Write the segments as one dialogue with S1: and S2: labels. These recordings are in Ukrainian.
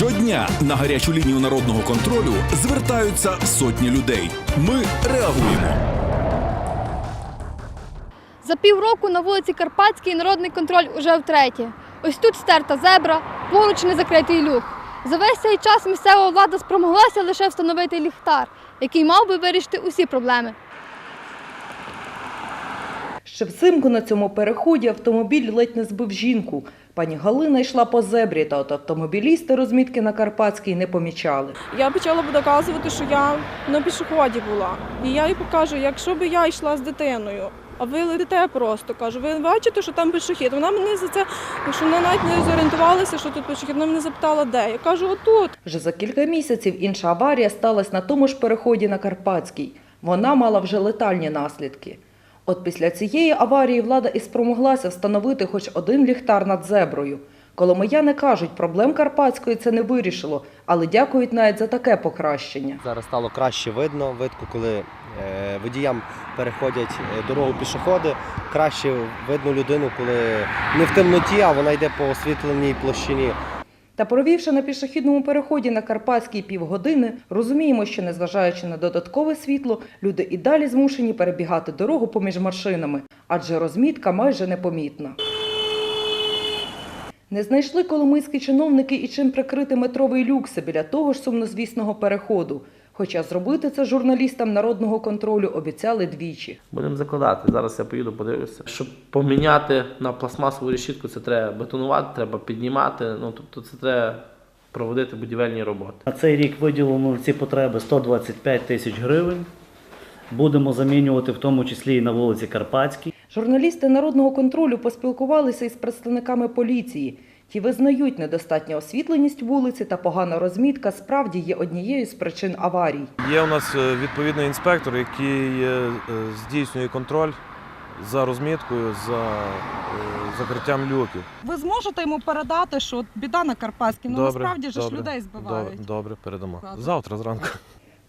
S1: Щодня на гарячу лінію народного контролю звертаються сотні людей. Ми реагуємо.
S2: За півроку на вулиці Карпатській народний контроль уже втретє. Ось тут стерта зебра, поруч незакритий люк. За весь цей час місцева влада спромоглася лише встановити ліхтар, який мав би вирішити усі проблеми.
S3: Ще взимку на цьому переході автомобіль ледь не збив жінку. Пані Галина йшла по зебрі, та от автомобілісти розмітки на Карпатській не помічали.
S4: Я почала б доказувати, що я на пішоході була. І я їй покажу, якщо б я йшла з дитиною, а ви летите просто, кажу, ви бачите, що там пішохід. Вона мене за це, якщо вона навіть не зорієнтувалася, що тут пішохід, вона мене запитала, де. Я кажу, отут.
S3: Вже за кілька місяців інша аварія сталася на тому ж переході на Карпатській. Вона мала вже летальні наслідки. От після цієї аварії влада і спромоглася встановити хоч один ліхтар над зеброю. Коломияни кажуть, проблем Карпатської це не вирішило, але дякують навіть за таке покращення.
S5: Зараз стало краще видно, видко, коли е, водіям переходять е, дорогу пішоходи. Краще видно людину, коли не в темноті, а вона йде по освітленій площині.
S3: Та провівши на пішохідному переході на Карпатській півгодини, розуміємо, що незважаючи на додаткове світло, люди і далі змушені перебігати дорогу поміж машинами, адже розмітка майже непомітна. Не знайшли коломийські чиновники і чим прикрити метровий люкси біля того ж сумнозвісного переходу. Хоча зробити це журналістам народного контролю обіцяли двічі.
S6: Будемо закладати. Зараз я поїду, подивлюся. Щоб поміняти на пластмасову решітку, це треба бетонувати, треба піднімати. Ну тобто це треба проводити будівельні роботи.
S7: На цей рік виділено на ці потреби 125 тисяч гривень. Будемо замінювати в тому числі і на вулиці Карпатській.
S3: Журналісти народного контролю поспілкувалися із представниками поліції. Ті визнають недостатню освітленість вулиці та погана розмітка справді є однією з причин аварій.
S8: Є у нас е, відповідний інспектор, який е, е, здійснює контроль за розміткою, за закриттям люків.
S9: Ви зможете йому передати, що біда на Карпатській, ну насправді же ж людей збивають.
S8: Добре, добре, передамо. Завтра зранку.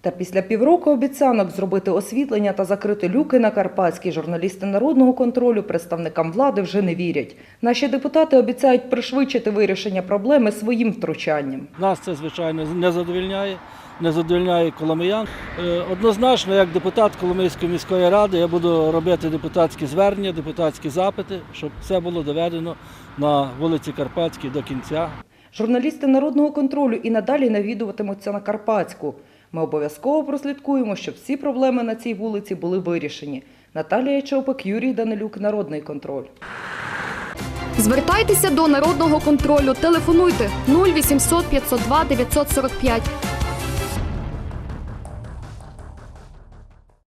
S3: Та після півроку обіцянок зробити освітлення та закрити люки на Карпатській журналісти народного контролю представникам влади вже не вірять. Наші депутати обіцяють пришвидшити вирішення проблеми своїм втручанням.
S10: Нас це, звичайно, не задовільняє, не задовільняє коломиян. Е, Однозначно, як депутат Коломийської міської ради, я буду робити депутатські звернення, депутатські запити, щоб все було доведено на вулиці Карпатській до кінця.
S3: Журналісти народного контролю і надалі навідуватимуться на Карпатську. Ми обов'язково прослідкуємо, щоб всі проблеми на цій вулиці були вирішені. Наталія Чопик, Юрій Данилюк, Народний контроль.
S2: Звертайтеся до народного контролю, телефонуйте 0800 502 945